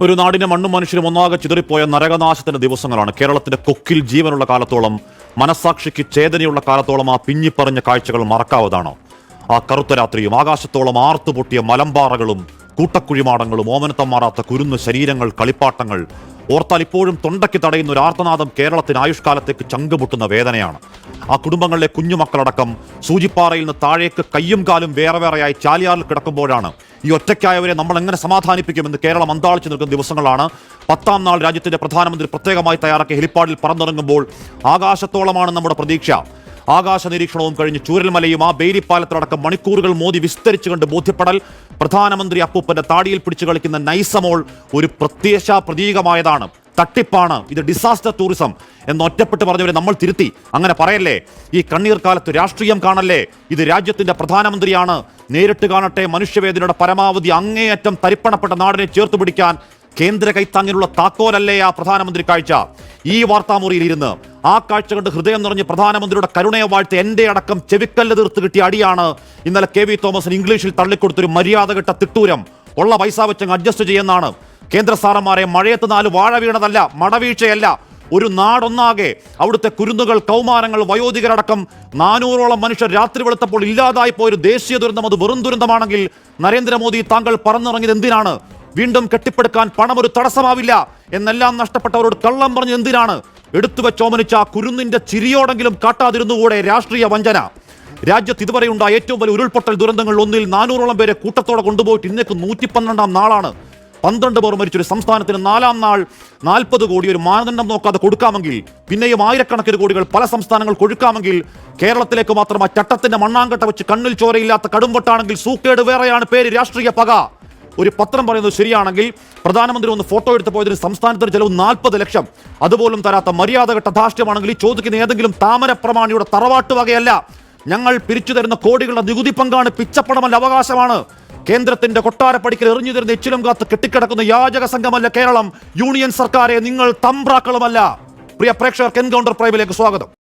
ഒരു നാടിന്റെ മണ്ണും മനുഷ്യരും ഒന്നാകെ ചിതറിപ്പോയ നരകനാശത്തിന്റെ ദിവസങ്ങളാണ്. കേരളത്തിന്റെ കൊക്കിൽ ജീവനുള്ള കാലത്തോളം മനസാക്ഷിക്ക് ചേതനയുള്ള കാലത്തോളം ആ പിഞ്ഞിപ്പറഞ്ഞ കാഴ്ചകൾ മറക്കാവതാണോ? ആ കറുത്ത രാത്രിയും ആകാശത്തോളം ആർത്തുപൊട്ടിയ മലമ്പാറകളും കൂട്ടക്കുഴിമാടങ്ങളും ഓമനത്തം മാറാത്ത കുരുന്ന് ശരീരങ്ങൾ കളിപ്പാട്ടങ്ങൾ. ഓർത്താൽ ഇപ്പോഴും തൊണ്ടയ്ക്ക് തടയുന്ന ഒരു ആർത്തനാദം കേരളത്തിന് ആയുഷ്കാലത്തേക്ക് ചങ്കുമുട്ടുന്ന വേദനയാണ്. ആ കുടുംബങ്ങളിലെ കുഞ്ഞുമക്കളടക്കം സൂചിപ്പാറയിൽ നിന്ന് താഴേക്ക് കയ്യും കാലും വേറെ വേറെയായി ചാലിയാറിൽ കിടക്കുമ്പോഴാണ് ഈ ഒറ്റയ്ക്കായവരെ നമ്മൾ എങ്ങനെ സമാധാനിപ്പിക്കുമെന്ന് കേരളം അന്താളിച്ചു നിൽക്കുന്ന ദിവസങ്ങളാണ്. പത്താം നാൾ രാജ്യത്തിന്റെ പ്രധാനമന്ത്രി പ്രത്യേകമായി തയ്യാറാക്കിയ ഹെലിപ്പാഡിൽ പറന്നിറങ്ങുമ്പോൾ ആകാശത്തോളമാണ് നമ്മുടെ പ്രതീക്ഷ. ആകാശ നിരീക്ഷണവും കഴിഞ്ഞ് ചൂരൽമലയും ആ ബേരിപ്പാലത്തിലടക്കം മണിക്കൂറുകൾ മോദി വിസ്തരിച്ചു കണ്ട് ബോധ്യപ്പെടൽ. പ്രധാനമന്ത്രി അപ്പൂപ്പന്റെ താടിയിൽ പിടിച്ചു കളിക്കുന്ന നൈസമോൾ ഒരു പ്രത്യക്ഷ പ്രതീകമായതാണ്. തട്ടിപ്പാണ്. ഇത് ഡിസാസ്റ്റർ ടൂറിസം എന്ന് ഒറ്റപ്പെട്ട് പറഞ്ഞവരെ നമ്മൾ തിരുത്തി. അങ്ങനെ പറയല്ലേ? ഈ കണ്ണീർ കാലത്ത് രാഷ്ട്രീയം കാണല്ലേ? ഇത് രാജ്യത്തിന്റെ പ്രധാനമന്ത്രിയാണ്. നേരിട്ട് കാണട്ടെ മനുഷ്യവേദനയുടെ പരമാവധി അങ്ങേയറ്റം തരിപ്പണപ്പെട്ട നാടിനെ ചേർത്ത് പിടിക്കാൻ കേന്ദ്ര കൈത്താങ്ങിനുള്ള താക്കോലല്ലേ ആ പ്രധാനമന്ത്രി കാഴ്ച? ഈ വാർത്താമുറിയിൽ ഇരുന്ന് ആ കാഴ്ച കണ്ട് ഹൃദയം നിറഞ്ഞ് പ്രധാനമന്ത്രിയുടെ കരുണയെ വാഴ്ത്ത് എന്റെ അടക്കം ചെവിക്കല്ല് തീർത്ത് കിട്ടിയ അടിയാണ് ഇന്നലെ കെ വി തോമസിന് ഇംഗ്ലീഷിൽ തള്ളിക്കൊടുത്തൊരു മര്യാദ കെട്ട തിട്ടൂരം. ഉള്ള പൈസ വെച്ചങ്ങ് അഡ്ജസ്റ്റ് ചെയ്യുന്നതാണ് കേന്ദ്ര സാറന്മാരെ മഴയത്ത് നാല് വാഴ വീണതല്ല മടവീഴ്ചയല്ല. ഒരു നാടൊന്നാകെ അവിടുത്തെ കുരുന്നുകൾ കൗമാരങ്ങൾ വയോധികരടക്കം നാനൂറോളം മനുഷ്യർ രാത്രി വെളുത്തപ്പോൾ ഇല്ലാതായി പോയൊരു ദേശീയ ദുരന്തം അത് വെറും ദുരന്തമാണെങ്കിൽ നരേന്ദ്രമോദി താങ്കൾ പറന്നിറങ്ങിയത് എന്തിനാണ്? വീണ്ടും കെട്ടിപ്പടുക്കാൻ പണം ഒരു തടസ്സമാവില്ല. എന്നെല്ലാം നഷ്ടപ്പെട്ടവരോട് കള്ളം പറഞ്ഞ് എന്തിനാണ്? എടുത്തു വെച്ചോമനിച്ച കുരുന്നിന്റെ ചിരിയോടെങ്കിലും കാട്ടാതിരുന്നുകൂടെ രാഷ്ട്രീയ വഞ്ചന. രാജ്യത്ത് ഇതുവരെ ഉണ്ടായ ഏറ്റവും വലിയ ഉരുൾപൊട്ടൽ ദുരന്തങ്ങൾ ഒന്നിൽ നാനൂറോളം പേരെ കൂട്ടത്തോടെ കൊണ്ടുപോയിട്ട് ഇന്നേക്ക് നൂറ്റി പന്ത്രണ്ടാം നാളാണ്. പന്ത്രണ്ട് പേർ മരിച്ചൊരു സംസ്ഥാനത്തിന് നാലാം നാൾ നാൽപ്പത് കോടി ഒരു മാനദണ്ഡം നോക്കാതെ കൊടുക്കാമെങ്കിൽ പിന്നെയും ആയിരക്കണക്കിന് കോടികൾ പല സംസ്ഥാനങ്ങൾ കൊഴുക്കാമെങ്കിൽ കേരളത്തിലേക്ക് മാത്രം ആ ചട്ടത്തിന്റെ മണ്ണാങ്കട്ട വെച്ച് കണ്ണിൽ ചോരയില്ലാത്ത കടുംപൊട്ടാണെങ്കിൽ സൂക്കേട് വേറെയാണ് പേര് രാഷ്ട്രീയ പക. ഒരു പത്രം പറയുന്നത് ശരിയാണെങ്കിൽ പ്രധാനമന്ത്രി ഒന്ന് ഫോട്ടോ എടുത്ത് പോയതിന് സംസ്ഥാനത്തിന് ചെലവ് നാൽപ്പത് ലക്ഷം. അതുപോലും തരാത്ത മര്യാദഘട്ട ധാർഷ്ട്യമാണെങ്കിൽ ഈ ചോദിക്കുന്ന ഏതെങ്കിലും താമര പ്രമാണിയുടെ തറവാട്ട് വകയല്ല. ഞങ്ങൾ പിരിച്ചു തരുന്ന കോടികളുടെ നികുതി പങ്കാണ് പിച്ചപ്പണമല്ല അവകാശമാണ്. കേന്ദ്രത്തിന്റെ കൊട്ടാരപ്പടിക്കൽ എറിഞ്ഞു തരുന്ന എച്ചിലും കാത്ത് കെട്ടിക്കിടക്കുന്ന യാചക സംഘമല്ല കേരളം. യൂണിയൻ സർക്കാരെ നിങ്ങൾ തമ്പ്രാക്കളുമല്ല. പ്രിയ പ്രേക്ഷകർക്ക് എൻകൗണ്ടർ പ്രൈമിലേക്ക് സ്വാഗതം.